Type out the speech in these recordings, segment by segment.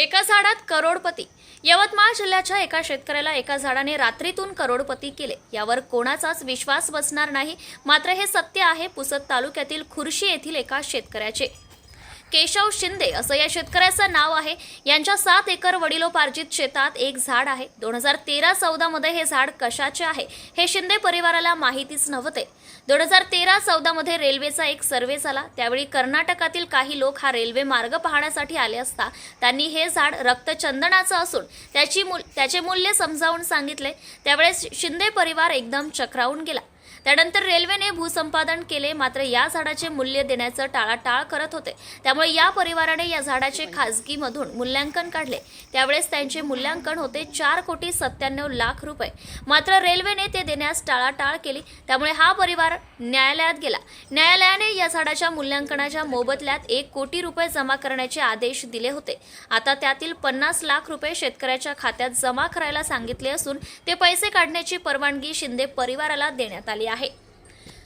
एका झाडात करोडपती. यवतमाळ जिल्ह्याच्या एका शेतकऱ्याला एका झाडाने रात्रीतून करोडपती केले. यावर कोणाचाच विश्वास बसणार नाही. मात्र हे सत्य आहे पुसद तालुक्यातील खुर्शी येथील एका शेतकऱ्याचे. केशव शिंदे असं या शेतकऱ्याचं नाव आहे. यांच्या सात एकर वडिलोपार्जित शेतात एक झाड आहे. दोन हजार तेरा चौदामध्ये हे झाड कशाचे आहे हे शिंदे परिवाराला माहितीच नव्हते. दोन हजार तेरा चौदामध्ये रेल्वेचा एक सर्वे झाला. त्यावेळी कर्नाटकातील काही लोक हा रेल्वे मार्ग पाहण्यासाठी आले असता त्यांनी हे झाड रक्तचंदनाचं असून त्याची मूल त्याचे मूल्य समजावून सांगितले. त्यावेळेस शिंदे परिवार एकदम चक्रावून गेला. त्यानंतर रेल्वेने भूसंपादन केले मात्र या झाडाचे मूल्य देण्याचं टाळाटाळ करत होते. त्यामुळे या परिवाराने या झाडाचे खासगीमधून मूल्यांकन काढले. त्यावेळेस त्यांचे मूल्यांकन होते चार कोटी सत्त्याण्णव लाख रुपये. मात्र रेल्वेने ते देण्यास टाळाटाळ केली. त्यामुळे हा परिवार न्यायालयात गेला. न्यायालयाने या झाडाच्या मूल्यांकनाच्या मोबदल्यात एक कोटी रुपये जमा करण्याचे आदेश दिले होते. आता त्यातील पन्नास लाख रुपये शेतकऱ्याच्या खात्यात जमा करायला सांगितले असून ते पैसे काढण्याची परवानगी शिंदे परिवाराला देण्यात आली आहे.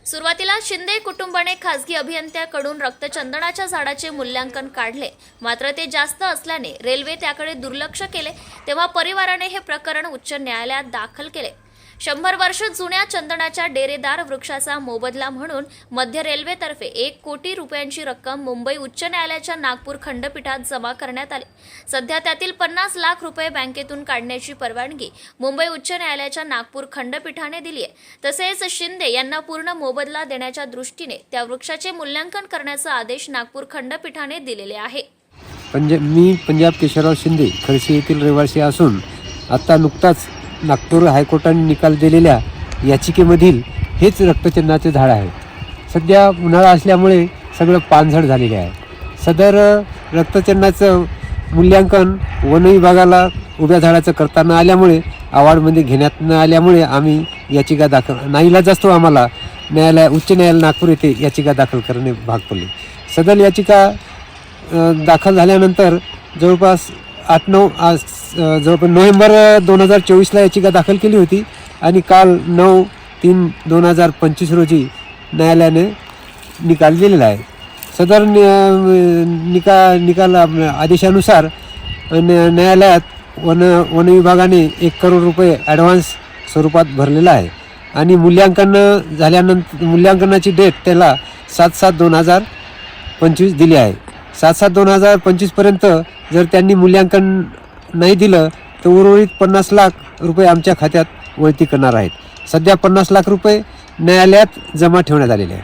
सुरुवातीला शिंदे कुटुंबाने खासगी अभियंत्याकडून रक्तचंदनाच्या झाडाचे मूल्यांकन काढले. मात्र ते जास्त असल्याने रेल्वे त्याकडे दुर्लक्ष केले. तेव्हा परिवाराने हे प्रकरण उच्च न्यायालयात दाखल केले. शंभर वर्ष जुन्या चंदनाच्या डेरेदार वृक्षाचा मोबदला म्हणून मध्य रेल्वेतर्फे एक कोटी रुपयांची रक्कम मुंबई उच्च न्यायालयाच्या नागपूर खंडपीठात जमा करण्यात आली. सध्या त्यातील पन्नास लाख रुपये बँकेतून काढण्याची परवानगी मुंबई उच्च न्यायालयाच्या नागपूर खंडपीठाने दिली आहे. तसेच शिंदे यांना पूर्ण मोबदला देण्याच्या दृष्टीने त्या वृक्षाचे मूल्यांकन करण्याचा आदेश नागपूर खंडपीठाने दिलेले आहे. पंजाब मी पंजाब केशवराव शिंदे खडशी येथील रहिवासी असून आत्ता नुकताच नागपूर हायकोर्टाने निकाल दिलेल्या याचिकेमधील हेच रक्तचंदनाचे झाड आहे. सध्या उन्हाळा असल्यामुळे सगळं पानझड झालेले आहे. सदर रक्तचंदाचं मूल्यांकन वन विभागाला उभ्या झाडाचं करताना आल्यामुळे अवॉर्डमध्ये घेण्यात न आल्यामुळे आम्ही याचिका दाखल नाईलाज असतो आम्हाला. न्यायालय उच्च न्यायालय नागपूर येथे याचिका दाखल करणे भाग पडले. सदर याचिका दाखल झाल्यानंतर जवळपास आठ नऊ आज जवळपास नोव्हेंबर दोन हजार चोवीसला याचिका दाखल केली होती. आणि काल नऊ तीन दोन हजार पंचवीस रोजी न्यायालयाने निकाल दिलेला आहे. सदर निका निकाल आदेशानुसार न्यायालयात वन वन विभागाने एक करोड रुपये ॲडव्हान्स स्वरूपात भरलेला आहे. आणि मूल्यांकन झाल्यानंतर मूल्यांकनाची डेट त्याला सात सात दोन हजार पंचवीस दिली आहे. सात सात दोन हजार पंचवीसपर्यंत जर त्यांनी मूल्यांकन नाही दिलं तर उर्वरित पन्नास लाख रुपये आमच्या खात्यात वळती करणार आहेत. सध्या पन्नास लाख रुपये न्यायालयात जमा ठेवण्यात आलेले आहे